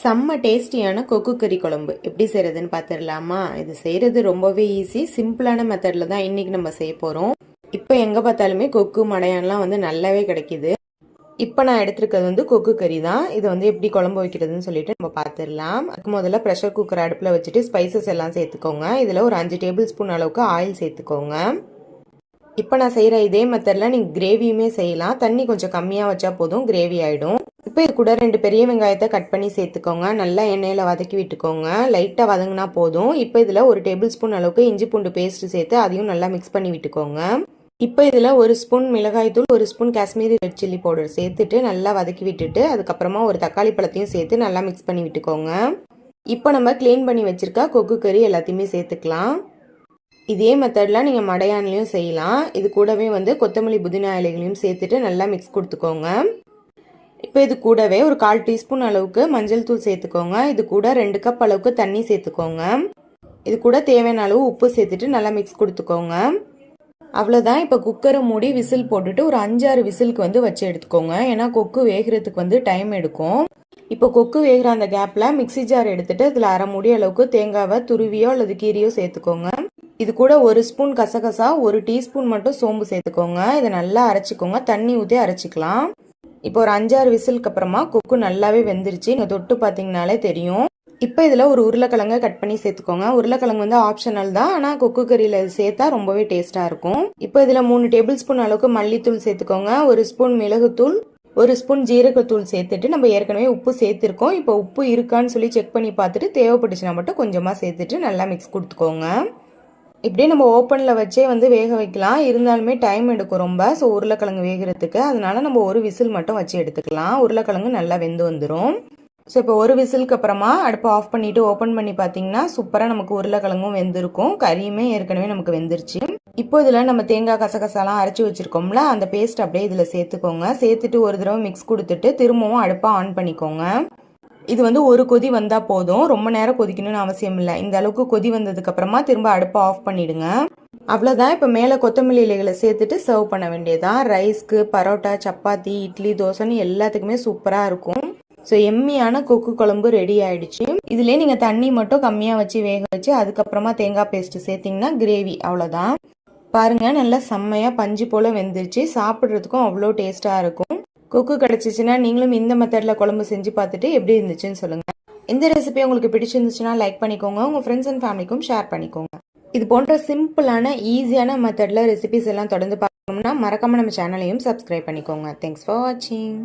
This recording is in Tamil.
செம்ம டேஸ்டியான கொக்கு கறி குழம்பு. எப்படி செய்கிறதுன்னு பார்த்துடலாமா இது செய்கிறது ரொம்பவே ஈஸி சிம்பிளான மெத்தடில் தான் இன்றைக்கி நம்ம செய்ய போகிறோம் இப்போ எங்கே பார்த்தாலுமே கொக்கு மடையான்லாம் வந்து நல்லாவே கிடைக்கிது. இப்போ நான் எடுத்துருக்கிறது வந்து கொக்கு கறி தான். இதை வந்து எப்படி குழம்பு வைக்கிறதுன்னு சொல்லிட்டு நம்ம பார்த்துடலாம் அதுக்கு முதல்ல ப்ரெஷர் குக்கர் அடுப்பில் வச்சுட்டு ஸ்பைசஸ் எல்லாம் சேர்த்துக்கோங்க. இதில் ஒரு அஞ்சு டேபிள் ஸ்பூன் அளவுக்கு ஆயில் சேர்த்துக்கோங்க. இப்போ நான் செய்கிற இதே மெத்தடில் நீங்கள் கிரேவியுமே செய்யலாம். தண்ணி கொஞ்சம் கம்மியாக வச்சா போதும் கிரேவி ஆகிடும் இப்போ இது கூட ரெண்டு பெரிய வெங்காயத்தை கட் பண்ணி சேர்த்துக்கோங்க. நல்லா எண்ணெயில் வதக்கி விட்டுக்கோங்க. லைட்டாக வதங்கினா போதும். இப்போ இதில் ஒரு டேபிள் ஸ்பூன் அளவுக்கு இஞ்சி பூண்டு பேஸ்ட் சேர்த்து அதையும் நல்லா மிக்ஸ் பண்ணி விட்டுக்கோங்க. இப்போ இதில் ஒரு ஸ்பூன் மிளகாய்த்தூள் ஒரு spoon Kashmiri red chilli powder சேர்த்துட்டு நல்லா வதக்கி விட்டுட்டு அதுக்கப்புறமா ஒரு தக்காளி பழத்தையும் சேர்த்து நல்லா மிக்ஸ் பண்ணி விட்டுக்கோங்க. இப்போ நம்ம க்ளீன் பண்ணி வச்சுருக்கா கொக்கு கறி எல்லாத்தையுமே சேர்த்துக்கலாம். இதே மெத்தடில் நீங்கள் மடையான்லேயும் செய்யலாம். இது கூடவே வந்து கொத்தமல்லி புதினா இலைகளையும் சேர்த்துட்டு நல்லா மிக்ஸ் கொடுத்துக்கோங்க. இப்போ இது கூடவே ஒரு கால் டீஸ்பூன் அளவுக்கு மஞ்சள் தூள் சேர்த்துக்கோங்க. இது கூட ரெண்டு கப் அளவுக்கு தண்ணி சேர்த்துக்கோங்க. இது கூட தேவையான அளவு உப்பு சேர்த்துட்டு நல்லா மிக்ஸ் கொடுத்துக்கோங்க. அவ்வளோதான் இப்போ குக்கரை மூடி விசில் போட்டுட்டு ஒரு அஞ்சாறு விசிலுக்கு வந்து வச்சு எடுத்துக்கோங்க. ஏன்னா கொக்கு வேகிறதுக்கு வந்து டைம் எடுக்கும். இப்போ கொக்கு வேகிற அந்த கேப்பில் மிக்சி ஜார் எடுத்துட்டு அதில் அரை முடி அளவுக்கு தேங்காவை துருவியோ அல்லது கீரியோ சேர்த்துக்கோங்க. இது கூட ஒரு ஸ்பூன் கசகசா ஒரு டீஸ்பூன் மட்டும் சோம்பு சேர்த்துக்கோங்க. இதை நல்லா அரைச்சிக்கோங்க. தண்ணி ஊற்றி அரைச்சிக்கலாம். இப்போ ஒரு அஞ்சாறு விசிலுக்கு அப்புறமா கொக்கு நல்லாவே வெந்துருச்சு. நீங்கள் தொட்டு பார்த்தீங்கனாலே தெரியும். இப்போ இதில் ஒரு உருளைக்கிழங்க கட் பண்ணி சேர்த்துக்கோங்க. உருளைக்கிழங்கு வந்து ஆப்ஷனல் தான். ஆனால் கொக்கு கறியில் சேர்த்தா ரொம்பவே டேஸ்ட்டாக இருக்கும். இப்போ இதில் மூணு டேபிள் ஸ்பூன் அளவுக்கு மல்லித்தூள் சேர்த்துக்கோங்க. ஒரு ஸ்பூன் மிளகுத்தூள் ஒரு ஸ்பூன் ஜீரகத்தூள் சேர்த்துட்டு நம்ம ஏற்கனவே உப்பு சேர்த்துருக்கோம். இப்போ உப்பு இருக்கான்னு சொல்லி செக் பண்ணி பார்த்துட்டு தேவைப்பட்டுச்சுன்னா மட்டும் கொஞ்சமாக சேர்த்துட்டு நல்லா மிக்ஸ் கொடுத்துக்கோங்க. இப்படியே நம்ம ஓப்பனில் வச்சே வந்து வேக வைக்கலாம். இருந்தாலுமே டைம் எடுக்கும் ரொம்ப. ஸோ உருளைக்கிழங்கு வேகிறதுக்கு. அதனால நம்ம ஒரு விசில் மட்டும் வச்சு எடுத்துக்கலாம். உருளைக்கிழங்கு நல்லா வெந்து வந்துடும் ஸோ இப்போ ஒரு விசிலுக்கு அப்புறமா அடுப்பை ஆஃப் பண்ணிவிட்டு ஓப்பன் பண்ணி பார்த்தீங்கன்னா சூப்பராக நமக்கு உருளைக்கிழங்கும் வெந்திருக்கும். கறியுமே ஏற்கனவே நமக்கு வெந்துருச்சு. இப்போ இதில் நம்ம தேங்காய் கசகசாலாம் அரைச்சி வச்சுருக்கோம்ல அந்த பேஸ்ட் அப்படியே இதில் சேர்த்துக்கோங்க. சேர்த்துட்டு ஒரு தடவை மிக்ஸ் கொடுத்துட்டு திரும்பவும் அடுப்பை ஆன் பண்ணிக்கோங்க. இது வந்து ஒரு கொதி வந்தால் போதும். ரொம்ப நேரம் கொதிக்கணும்னு அவசியம் இல்லை. இந்த அளவுக்கு கொதி வந்ததுக்கப்புறமா திரும்ப அடுப்பை ஆஃப் பண்ணிடுங்க. அவ்வளோதான் இப்போ மேலே கொத்தமல்லி இலைகளை சேர்த்துட்டு சர்வ் பண்ண வேண்டியதான் ரைஸ்க்கு பரோட்டா சப்பாத்தி இட்லி தோசைன்னு எல்லாத்துக்குமே சூப்பராக இருக்கும். ஸோ எம்மியான கொக்கு குழம்பு ரெடி ஆயிடுச்சு. இதுலேயே நீங்கள் தண்ணி மட்டும் கம்மியாக வச்சு வேக வச்சு அதுக்கப்புறமா தேங்காய் பேஸ்ட்டு சேர்த்திங்கன்னா கிரேவி அவ்வளோதான் பாருங்கள் நல்லா செம்மையாக பஞ்சு போல் வெந்துருச்சு. சாப்பிட்றதுக்கும் அவ்வளோ டேஸ்ட்டாக இருக்கும். கொக்கு கிடச்சிச்சின்னா நீங்களும் இந்த மெத்தடில் குழம்பு செஞ்சு பார்த்துட்டு எப்படி இருந்துச்சுன்னு சொல்லுங்கள் இந்த ரெசிபி உங்களுக்கு பிடிச்சிருந்துச்சுன்னா லைக் பண்ணிக்கோங்க. உங்கள் ஃப்ரெண்ட்ஸ் அண்ட் ஃபேமிலிக்கும் ஷேர் பண்ணிக்கோங்க. இது போன்ற சிம்பிளான ஈஸியான மெத்தடில் ரெசிபிஸ் எல்லாம் தொடர்ந்து பார்க்கணும்னா மறக்காமல் நம்ம சேனலையும் சப்ஸ்கிரைப் பண்ணிக்கோங்க. தேங்க்ஸ் ஃபார் வாட்சிங்